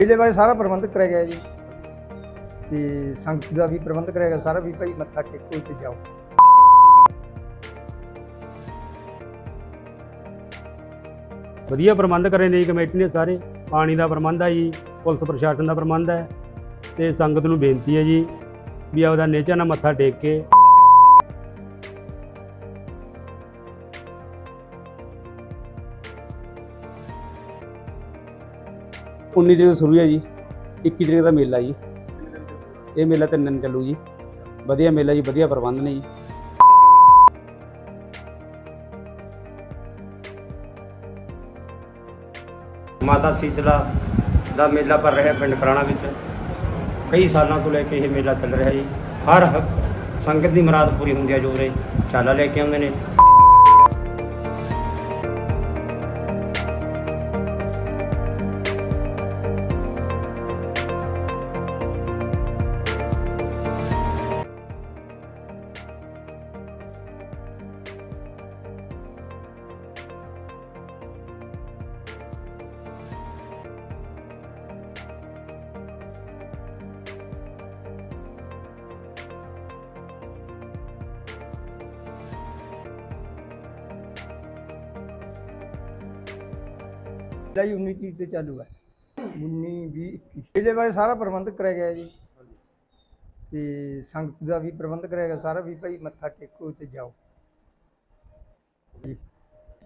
ਮੇਲੇ ਬਾਰੇ ਸਾਰਾ ਪ੍ਰਬੰਧ ਕਰਿਆ ਗਿਆ ਜੀ। ਤੇ ਸੰਗਤ ਦਾ ਵੀ ਪ੍ਰਬੰਧ ਕਰਿਆ ਗਿਆ, ਸਾਰਾ ਵੀ ਭਾਈ ਮੱਥਾ ਟੇਕੋ ਤੇ ਜਾਓ। ਵਧੀਆ ਪ੍ਰਬੰਧ ਕਰੇ ਨੇ ਜੀ, ਕਮੇਟੀ ਨੇ ਸਾਰੇ। ਪਾਣੀ ਦਾ ਪ੍ਰਬੰਧ ਹੈ ਜੀ, ਪੁਲਿਸ ਪ੍ਰਸ਼ਾਸਨ ਦਾ ਪ੍ਰਬੰਧ ਹੈ। ਤੇ ਸੰਗਤ ਨੂੰ ਬੇਨਤੀ ਹੈ ਜੀ, ਵੀ ਆਪਦਾ ਨੇਚਾ ਨਾਲ ਮੱਥਾ ਟੇਕ ਕੇ ਉੱਨੀ ਤਰੀਕ ਤੋਂ ਸ਼ੁਰੂ ਹੈ ਜੀ 21 ਤਰੀਕ ਦਾ ਮੇਲਾ ਜੀ। ਇਹ ਮੇਲਾ ਤਿੰਨ ਦਿਨ ਚੱਲੂ ਜੀ। ਵਧੀਆ ਮੇਲਾ ਜੀ, ਵਧੀਆ ਪ੍ਰਬੰਧ ਨੇ ਜੀ। ਮਾਤਾ ਸ਼ੀਤਲਾ ਦਾ ਮੇਲਾ ਭਰ ਰਿਹਾ ਪਿੰਡ ਪੁਰਾਣਾ ਵਿੱਚ। ਕਈ ਸਾਲਾਂ ਤੋਂ ਲੈ ਕੇ ਇਹ ਮੇਲਾ ਚੱਲ ਰਿਹਾ ਜੀ। ਹਰ ਹ- ਸੰਗਤ ਦੀ ਮੁਰਾਦ ਪੂਰੀ ਹੁੰਦੀ ਹੈ ਜੋ ਉਰੇ ਚਾਲਾ ਲੈ ਕੇ ਆਉਂਦੇ ਨੇ। ਦਾ ਜੀ 19 ਤਰੀਕ ਤੇ ਚਾਲੂ ਹੈ। 19 20 21 ਮੇਲੇ ਬਾਰੇ ਸਾਰਾ ਪ੍ਰਬੰਧ ਕਰਿਆ ਗਿਆ ਜੀ। ਤੇ ਸੰਗਤ ਦਾ ਵੀ ਪ੍ਰਬੰਧ ਕਰਿਆ ਗਿਆ। ਸਾਰਾ ਵੀ ਭਾਈ ਮੱਥਾ ਟੇਕੋ ਤੇ ਜਾਓ।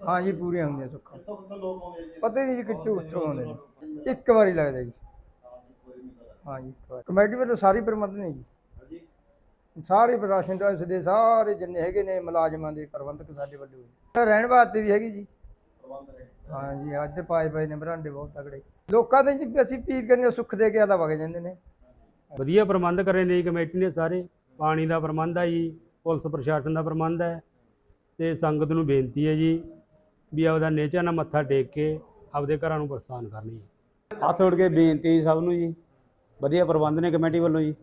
ਹਾਂ ਜੀ, ਪੂਰੀਆਂ ਹੁੰਦੀਆਂ ਸੁੱਖਾਂ। ਪਤਾ ਨਹੀਂ ਜੀ ਕਿੱਥੋਂ ਉੱਥੋਂ ਆਉਂਦੇ ਨੇ। ਇੱਕ ਵਾਰੀ ਲੱਗਦਾ ਜੀ। ਹਾਂ ਜੀ ਕਮੇਟੀ ਵੱਲੋਂ ਸਾਰੀ ਪ੍ਰਬੰਧ ਨੇ ਜੀ। ਸਾਰੇ ਪ੍ਰਸ਼ਾਸਨ ਦਾ ਦੇ ਸਾਰੇ ਜਿੰਨੇ ਹੈਗੇ ਨੇ ਮੁਲਾਜ਼ਮਾਂ ਦੇ ਪ੍ਰਬੰਧਕ ਸਾਡੇ ਵੱਲੋਂ। ਰਹਿਣ ਵਾਸਤੇ ਵੀ ਹੈਗੀ ਜੀ। ਹਾਂ ਜੀ ਅੱਜ ਪਾਏ ਪਏ ਨੇ ਬਰਾਂਡੇ ਬਹੁਤ ਤਗੜੇ ਲੋਕਾਂ ਦੇ ਜੀ ਅਸੀਂ ਪੀਰ ਕਰਨੇ ਸੁੱਖ ਦੇ ਕੇ ਆਲਾ ਵਗ ਜਾਂਦੇ ਨੇ। ਵਧੀਆ ਪ੍ਰਬੰਧ ਕਰੇ ਨੇ ਜੀ ਕਮੇਟੀ ਨੇ ਸਾਰੇ। ਪਾਣੀ ਦਾ ਪ੍ਰਬੰਧ ਹੈ ਜੀ ਪੁਲਿਸ ਪ੍ਰਸ਼ਾਸਨ ਦਾ ਪ੍ਰਬੰਧ ਹੈ। ਤੇ ਸੰਗਤ ਨੂੰ ਬੇਨਤੀ ਹੈ ਜੀ ਵੀ ਆਪਦਾ ਨੇਚਾ ਨਾਲ ਮੱਥਾ ਟੇਕ ਕੇ ਆਪਦੇ ਘਰਾਂ ਨੂੰ ਪ੍ਰਸਥਾਨ ਕਰਨੀ ਹੈ ਹੱਥ ਜੋੜ ਕੇ ਬੇਨਤੀ ਸਭ ਨੂੰ ਜੀ। ਵਧੀਆ ਪ੍ਰਬੰਧ ਨੇ ਕਮੇਟੀ ਵੱਲੋਂ ਜੀ।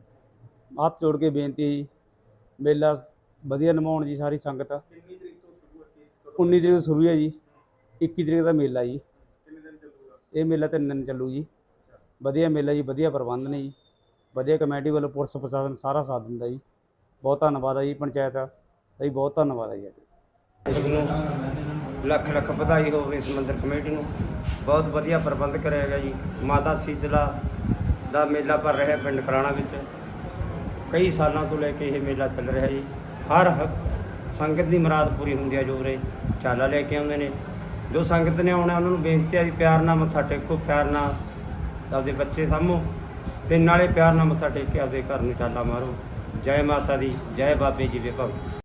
ਹੱਥ ਜੋੜ ਕੇ ਬੇਨਤੀ ਹੈ ਜੀ। ਮੇਲਾ ਵਧੀਆ ਨਿਭਾਉਣ ਜੀ ਸਾਰੀ ਸੰਗਤ। 19 ਤਰੀਕ ਤੋਂ ਸ਼ੁਰੂ ਹੈ ਜੀ। 21 ਤਰੀਕ ਦਾ ਮੇਲਾ ਜੀ। ਤਿੰਨ ਦਿਨ ਚੱਲੂਗਾ ਇਹ ਮੇਲਾ ਤਿੰਨ ਦਿਨ ਚੱਲੂ ਜੀ। ਵਧੀਆ ਮੇਲਾ ਜੀ, ਵਧੀਆ ਪ੍ਰਬੰਧ ਨੇ ਜੀ। ਵਧੀਆ ਕਮੇਟੀ ਵੱਲੋਂ ਪੁਲਿਸ ਪ੍ਰਸ਼ਾਸਨ ਸਾਰਾ ਸਾਥ ਦਿੰਦਾ ਜੀ। ਬਹੁਤ ਧੰਨਵਾਦ ਆ ਜੀ ਪੰਚਾਇਤ ਦਾ। ਜੀ ਬਹੁਤ ਧੰਨਵਾਦ ਹੈ ਜੀ ਇਸ ਨੂੰ ਲੱਖ ਲੱਖ ਵਧਾਈ ਹੋਵੇ ਇਸ ਮੰਦਿਰ ਕਮੇਟੀ ਨੂੰ। ਬਹੁਤ ਵਧੀਆ ਪ੍ਰਬੰਧ ਕਰਿਆ ਗਿਆ ਜੀ। ਮਾਤਾ ਸ਼ੀਤਲਾ ਦਾ ਮੇਲਾ ਭਰ ਰਿਹਾ ਪਿੰਡ ਕਰਾਣਾ ਵਿੱਚ। ਕਈ ਸਾਲਾਂ ਤੋਂ ਲੈ ਕੇ ਇਹ ਮੇਲਾ ਚੱਲ ਰਿਹਾ ਜੀ। ਹਰ ਹ- ਸੰਗਤ ਦੀ ਮੁਰਾਦ ਪੂਰੀ ਹੁੰਦੀ ਹੈ ਜੋ ਉਰੇ ਚਾਲਾ ਲੈ ਕੇ ਆਉਂਦੇ ਨੇ। ਜੋ ਸੰਗਤ ਨੇ ਆਉਣਾ, ਉਹਨਾਂ ਨੂੰ ਬੇਨਤੀ ਹੈ ਜੀ, ਪਿਆਰ ਨਾਲ ਮੱਥਾ ਟੇਕੋ, ਪਿਆਰ ਨਾਲ ਆਪਦੇ ਬੱਚੇ ਸਾਹਮੋ ਤੇ ਨਾਲੇ ਪਿਆਰ ਨਾਲ ਮੱਥਾ ਟੇਕ ਕੇ ਆਪਦੇ ਘਰ ਨੂੰ ਚਾਲਾ ਮਾਰੋ। ਜੈ ਮਾਤਾ ਦੀ, ਜੈ ਬਾਬੇ ਜੀ ਦੇ ਭਗਤ।